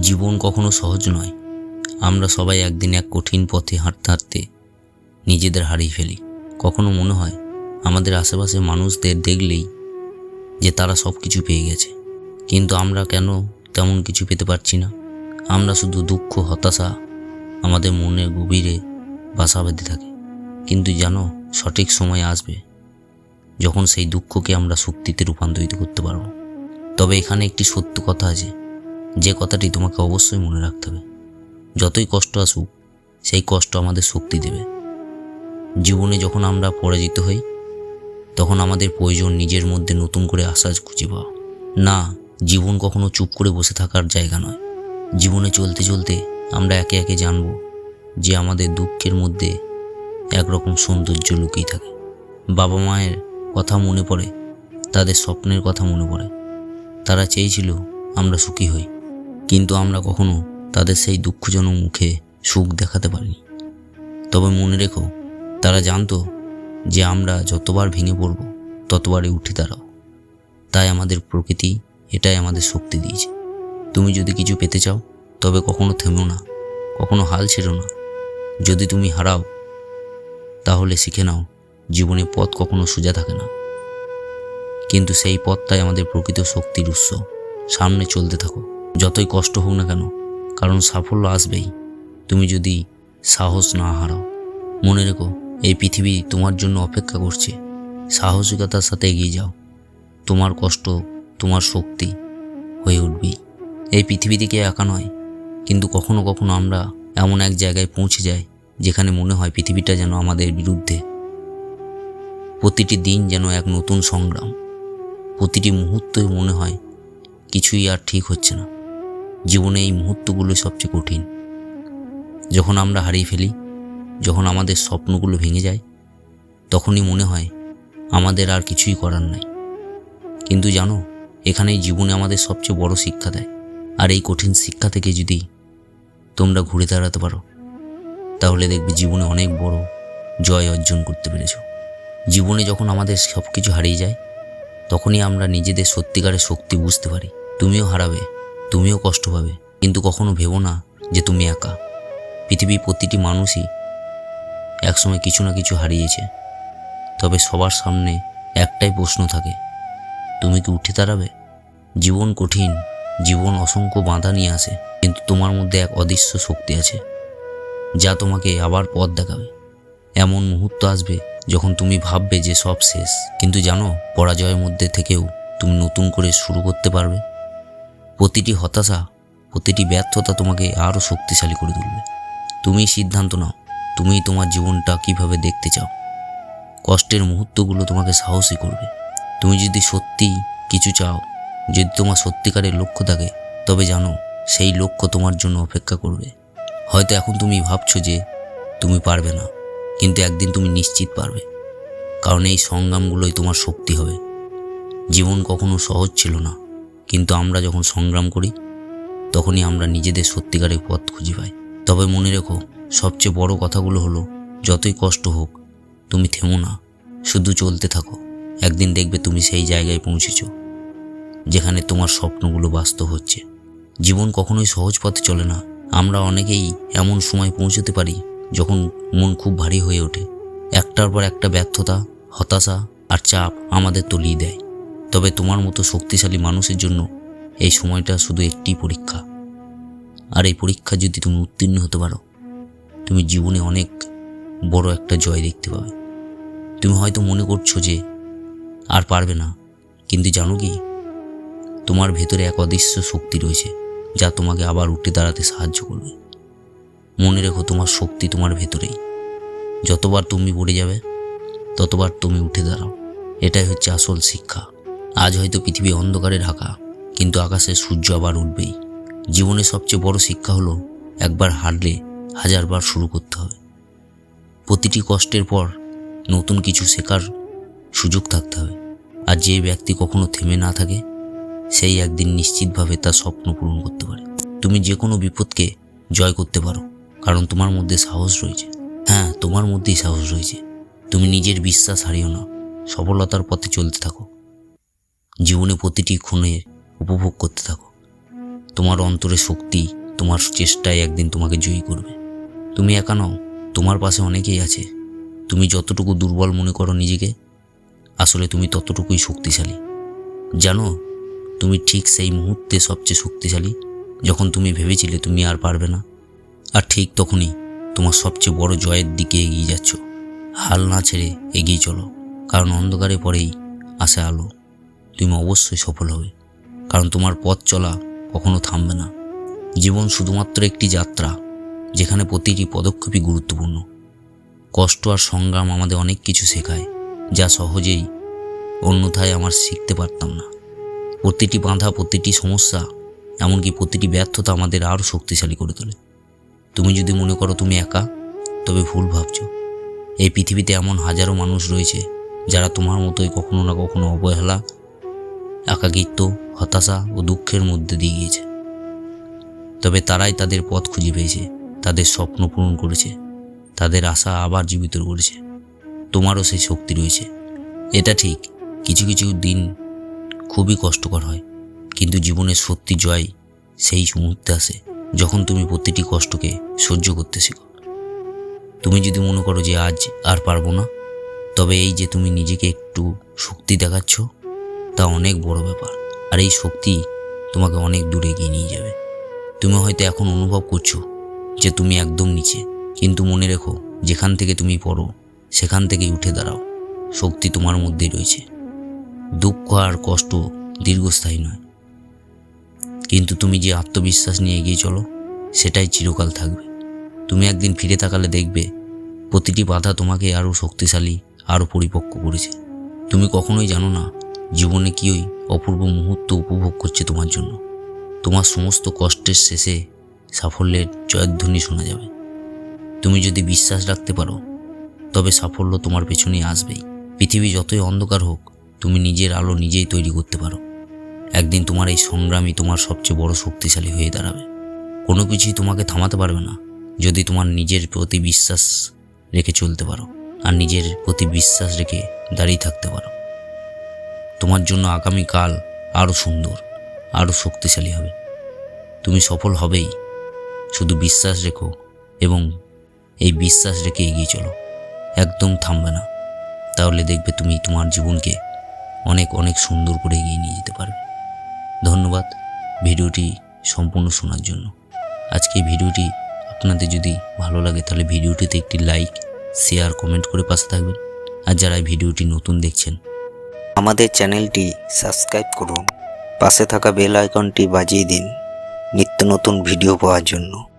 জীবন কখনো সহজ নয়। আমরা সবাই একদিন এক কঠিন পথে হাঁটতে হাঁটতে নিজেদের হারিয়ে ফেলি। কখনো মনে হয় আমাদের আশেপাশে মানুষদের দেখলেই যে তারা সব কিছু পেয়ে গেছে। কিন্তু আমরা কেন তেমন কিছু পেতে পারছি না? আমরা শুধু দুঃখ, হতাশা আমাদের মনের গভীরে বাসা বেঁধে থাকে। কিন্তু জানো, সঠিক সময় আসবে। যখন সেই দুঃখকে আমরা শক্তিতে রূপান্তরিত করতে পারব। তবে এখানে একটি সত্য কথা আছে। যে কথাটি তোমাকে অবশ্যই মনে রাখতে হবে। যতই কষ্ট আসুক, সেই কষ্ট আমাদের শক্তি দেবে। জীবনে যখন আমরা পরাজিত হই, তখন আমাদের প্রয়োজন নিজের মধ্যে নতুন করে আশা খুঁজে পাওয়া। না, জীবন কখনো চুপ করে বসে থাকার জায়গা নয়। জীবনে চলতে চলতে আমরা একে একে জানব যে আমাদের দুঃখের মধ্যে একরকম সৌন্দর্য লুকিয়ে থাকে। বাবা মায়ের কথা মনে পড়ে, তাদের স্বপ্নের কথা মনে পড়ে। তারা চেয়েছিল আমরা সুখী হই, কিন্তু আমরা কখনো তাদের সেই দুঃখজনক মুখে সুখ দেখাতে পারিনি। তবে মনে রেখো, তারা জানতো যে আমরা যতবার ভেঙে পড়ব, ততবারই উঠে দাঁড়াও। তাই আমাদের প্রকৃতি এটাই আমাদের শক্তি দিয়েছে। তুমি যদি কিছু পেতে চাও, তবে কখনো থেমো না, কখনো হাল ছেড়ো না। যদি তুমি হারাও, তাহলে শিখে নাও জীবনে পথ কখনো সোজা থাকে না। কিন্তু সেই পথটাই আমাদের প্রকৃত শক্তির উৎস। সামনে চলতে থাকো। যতই কষ্ট হোক না কেন, কারণ সাফল্য আসবেই। তুমি যদি সাহস না হারাও, মনে রেখো, এই পৃথিবী তোমার জন্য অপেক্ষা করছে। সাহসিকতার সাথে এগিয়ে যাও। তোমার কষ্ট, তোমার শক্তি হয়ে উঠবেই। এই পৃথিবী থেকে একা নয়, কিন্তু কখনো কখনো আমরা এমন এক জায়গায় পৌঁছে যাই, যেখানে মনে হয় পৃথিবীটা যেন আমাদের বিরুদ্ধে প্রতিটি দিন যেন এক নতুন সংগ্রাম। প্রতিটি মুহূর্তে মনে হয় কিছুই আর ঠিক হচ্ছে না। জীবনে এই মুহূর্তগুলো সবচেয়ে কঠিন। যখন আমরা হারিয়ে ফেলি, যখন আমাদের স্বপ্নগুলো ভেঙে যায়, তখনই মনে হয় আমাদের আর কিছুই করার নাই। কিন্তু জানো, এখানেই জীবনে আমাদের সবচেয়ে বড় শিক্ষা দেয়। আর এই কঠিন শিক্ষা থেকে যদি তোমরা ঘুরে দাঁড়াতে পারো, তাহলে দেখবে জীবনে অনেক বড় জয় অর্জন করতে পেরেছ। জীবনে যখন আমাদের সব কিছু হারিয়ে যায়, তখনই আমরা নিজেদের সত্যিকারের শক্তি বুঝতে পারি। তুমিও হারাবে, তুমিও কষ্ট পাবে। কিন্তু কখনো ভেবো না যে তুমি একা। পৃথিবীর প্রতিটি মানুষই একসময় কিছু না কিছু হারিয়েছে। তবে সবার সামনে একটাই প্রশ্ন থাকে, তুমি কি উঠে দাঁড়াবে? জীবন কঠিন, জীবন অসংখ্য বাধা নিয়ে আসে, কিন্তু তোমার মধ্যে এক অদৃশ্য শক্তি আছে, যা তোমাকে আবার পথ দেখাবে। এমন মুহূর্ত আসবে যখন তুমি ভাববে যে সব শেষ, কিন্তু জানো, পরাজয়ের মধ্যে থেকেও তুমি নতুন করে শুরু করতে পারবে। প্রতিটি হতাশা, প্রতিটি ব্যর্থতা তোমাকে আরও শক্তিশালী করে তুলবে। তুমি সিদ্ধান্ত নাও তুমি তোমার জীবনটা কীভাবে দেখতে চাও। কষ্টের মুহূর্তগুলো তোমাকে সাহসী করবে। তুমি যদি সত্যি কিছু চাও, যদি তোমার সত্যিকারের লক্ষ্য থাকে, তবে জানো, সেই লক্ষ্য তোমার জন্য অপেক্ষা করবে। হয়তো এখন তুমি ভাবছ যে তুমি পারবে না। কিন্তু একদিন তুমি নিশ্চিত পারবে, কারণ এই সংগ্রামগুলোই তোমার শক্তি হবে। জীবন কখনো সহজ ছিল না, কিন্তু আমরা যখন সংগ্রাম করি, তখনই আমরা নিজেদের সত্যিকারের পথ খুঁজে পাই। তবে মনে রেখো, সবচেয়ে বড় কথাগুলো হলো, যতই কষ্ট হোক, তুমি থেমো না, শুধু চলতে থাকো। একদিন দেখবে তুমি সেই জায়গায় পৌঁছেছ, যেখানে তোমার স্বপ্নগুলো বাস্তব হচ্ছে। জীবন কখনোই সহজ পথে চলে না। আমরা অনেকেই এমন সময় পৌঁছতে পারি যখন মন খুব ভারী হয়ে ওঠে, একটার পর একটা ব্যর্থতা, হতাশা আর চাপ আমাদের তলিয়ে দেয়। তবে তোমার মতো শক্তিশালী মানুষের জন্য এই সময়টা শুধু একটি পরীক্ষা। আর এই পরীক্ষা যদি তুমি উত্তীর্ণ হতে পারো, তুমি জীবনে অনেক বড় একটা জয় দেখতে পাবে। তুমি হয়তো মনে করছ যে আর পারবে না, কিন্তু জানো কি? তোমার ভেতরে এক অদৃশ্য শক্তি রয়েছে যা তোমাকে আবার উঠে দাঁড়াতে সাহায্য করবে। মনে রেখো তোমার শক্তি তোমার ভেতরেই। যতবার তুমি পড়ে যাবে, ততবার তুমি উঠে দাঁড়াও। এটাই হচ্ছে আসল শিক্ষা। আজ হয়তো পৃথিবী অন্ধকারে ঢাকা, কিন্তু আকাশে সূর্য আবার উঠবেই। জীবনের সবচেয়ে বড় শিক্ষা হলো, একবার হারলে হাজারবার শুরু করতে হবে প্রতিটি কষ্টের পর নতুন কিছু শেখার সুযোগ থাকতে হবে। আর যে ব্যক্তি কখনো থেমে না থাকে, সেই একদিন নিশ্চিতভাবে তার স্বপ্ন পূরণ করতে পারে। তুমি যে কোনো বিপদকে জয় করতে পারো। কারণ তোমার মধ্যে সাহস রয়েছে। হ্যাঁ তোমার মধ্যেই সাহস রয়েছে। তুমি নিজের বিশ্বাস হারিও না। সফলতার পথে চলতে থাকো। জীবনে প্রতিটি ক্ষণে উপভোগ করতে থাকো। তোমার অন্তরে শক্তি, তোমার চেষ্টায় একদিন তোমাকে জয়ী করবে। তুমি একা নও, তোমার পাশে অনেকেই আছে। তুমি যতটুকু দুর্বল মনে করো নিজেকে, আসলে তুমি ততটুকুই শক্তিশালী। জানো, তুমি ঠিক সেই মুহূর্তে সবচেয়ে শক্তিশালী, যখন তুমি ভেবেছিলে তুমি আর পারবে না। আর ঠিক তখনই তোমার সবচেয়ে বড় জয়ের দিকে এগিয়ে যাচ্ছ। হাল না ছেড়ে এগিয়ে চলো, কারণ অন্ধকারে পরেই আসে আলো। তুমি অবশ্যই সফল হবে, কারণ তোমার পথ চলা কখনো থামবে না। জীবন শুধুমাত্র একটি যাত্রা, যেখানে প্রতিটি পদক্ষেপই গুরুত্বপূর্ণ। কষ্ট আর সংগ্রাম আমাদের অনেক কিছু শেখায়, যা সহজেই অন্যথায় আমার শিখতে পারতাম না। প্রতিটি বাঁধা, প্রতিটি সমস্যা, এমনকি প্রতিটি ব্যর্থতা আমাদের আরও শক্তিশালী করে তোলে। তুমি যদি মনে করো তুমি একা, তবে ভুল ভাবছ। এই পৃথিবীতে এমন হাজারো মানুষ রয়েছে যারা তোমার মতোই কখনো না কখনো অবহেলা, একাকিত্ব, হতাশা ও দুঃখের মধ্যে দিয়ে গিয়েছে। তবে তারাই তাদের পথ খুঁজে পেয়েছে, তাদের স্বপ্ন পূরণ করেছে, তাদের আশা আবার জীবিত করেছে। তোমারও সেই শক্তি রয়েছে। এটা ঠিক, কিছু কিছু দিন খুবই কষ্টকর হয়, কিন্তু জীবনের সত্যি জয় সেই মুহূর্তে আসে। যখন তুমি প্রতিটি কষ্টকে সহ্য করতে শেখো। তুমি যদি মনে করো যে আজ আর পারব না, তবে এই যে তুমি নিজেকে একটু শক্তি দেখাচ্ছ, তা অনেক বড় ব্যাপার। আর এই শক্তি তোমাকে অনেক দূরে এগিয়ে নিয়ে যাবে। তুমি হয়তো এখন অনুভব করছ যে তুমি একদম নিচে, কিন্তু মনে রেখো, যেখান থেকে তুমি পড়ো, সেখান থেকেই উঠে দাঁড়াও। শক্তি তোমার মধ্যেই রয়েছে। দুঃখ আর কষ্ট দীর্ঘস্থায়ী নয়। কিন্তু তুমি যে আত্মবিশ্বাস নিয়ে এগিয়ে চলো, সেটাই চিরকাল থাকবে। তুমি একদিন ফিরে তাকালে দেখবে, প্রতিটি বাধা তোমাকে আরও শক্তিশালী, আরও পরিপক্ক করেছে। তুমি কখনোই জানো না, জীবনে কি ওই অপূর্ব মুহূর্ত উপভোগ করছে তোমার জন্য। তোমার সমস্ত কষ্টের শেষে সাফল্যের জয়ধ্বনি শোনা যাবে। তুমি যদি বিশ্বাস রাখতে পারো, তবে সাফল্য তোমার পেছনেই আসবেই। পৃথিবী যতই অন্ধকার হোক, তুমি নিজের আলো নিজেই তৈরি করতে পারো। একদিন তোমার এই সংগ্রামই তোমার সবচেয়ে বড় শক্তিশালী হয়ে দাঁড়াবে। কোনো কিছুই তোমাকে থামাতে পারবে না, যদি তোমার নিজের প্রতি বিশ্বাস রেখে চলতে পারো, আর নিজের প্রতি বিশ্বাস রেখে দাঁড়িয়ে থাকতে পারো। তোমার জন্য আগামীকাল আরও সুন্দর আরও শক্তিশালী হবে। তুমি সফল হবেই, শুধু বিশ্বাস রেখো এবং এই বিশ্বাস রেখে এগিয়ে চলো। একদম থামবে না, তাহলে দেখবে তুমি তোমার জীবনকে অনেক অনেক সুন্দর করে এগিয়ে নিয়ে যেতে পারবে। ধন্যবাদ ভিডিওটি সম্পূর্ণ শোনার জন্য। আজকে ভিডিওটি আপনাদের যদি ভালো লাগে তাহলে ভিডিওটিতে একটি লাইক, শেয়ার, কমেন্ট করে পাশে থাকবেন। আর যারা ভিডিওটি নতুন দেখছেন, আমাদের চ্যানেলটি সাবস্ক্রাইব করুন। পাশে থাকা বেল আইকনটি বাজিয়ে দিন। নিত্য নতুন ভিডিও পাওয়ার জন্য।